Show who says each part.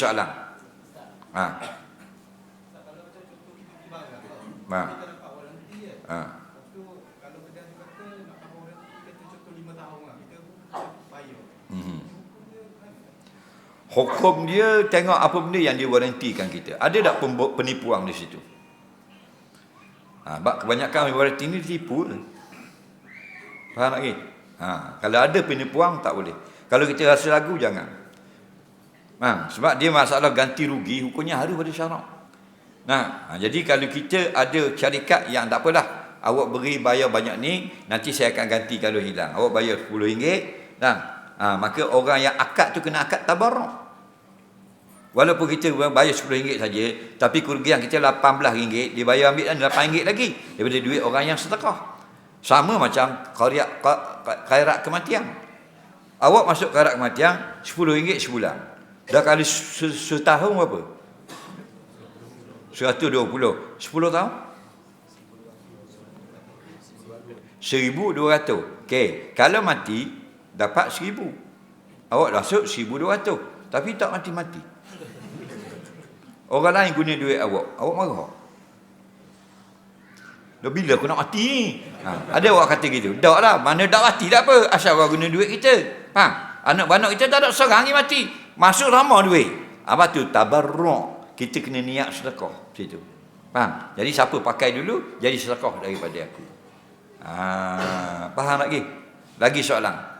Speaker 1: soalan. Ha. Ha. Ha. Mhm. Hukum dia tengok apa benda yang dia warantikan kita. Ada tak penipuan di situ? Ha, sebab kebanyakan waranti ni tipu. Faham lagi? Ha, kalau ada penipuan tak boleh. Kalau kita rasa ragu jangan. Ha, sebab dia masalah ganti rugi hukumnya harus pada syarak. Nah, ha, jadi kalau kita ada syarikat yang tak apalah, awak beri bayar banyak ni, nanti saya akan ganti kalau hilang. Awak bayar RM10, nah, ha, maka orang yang akad tu kena akad tabarruk. Walaupun kita bayar RM10 saja, tapi kerugian kita RM18, dia bayar ambil RM8 lagi daripada duit orang yang sedekah. Sama macam khairat khairat kematian. Awak masuk khairat kematian RM10 sebulan. Dah kali se- setahun berapa? 120. 10 tahun? 1200. Okey, kalau mati dapat 1000. Awak masuk 1200, tapi tak mati-mati. Orang lain guna duit awak, awak marah. Dah bila aku nak mati ni? Ha, ada awak kata gitu. Tak lah, mana tak mati tak apa. Asal awak guna duit kita. Ha, anak-anak kita tak ada seorang yang mati. Masuk lama duit. Apa tu? Tabarruk. Kita kena niat sedekah. Situ. Faham? Jadi siapa pakai dulu, jadi sedekah daripada aku. Ha, faham lagi? Lagi soalan.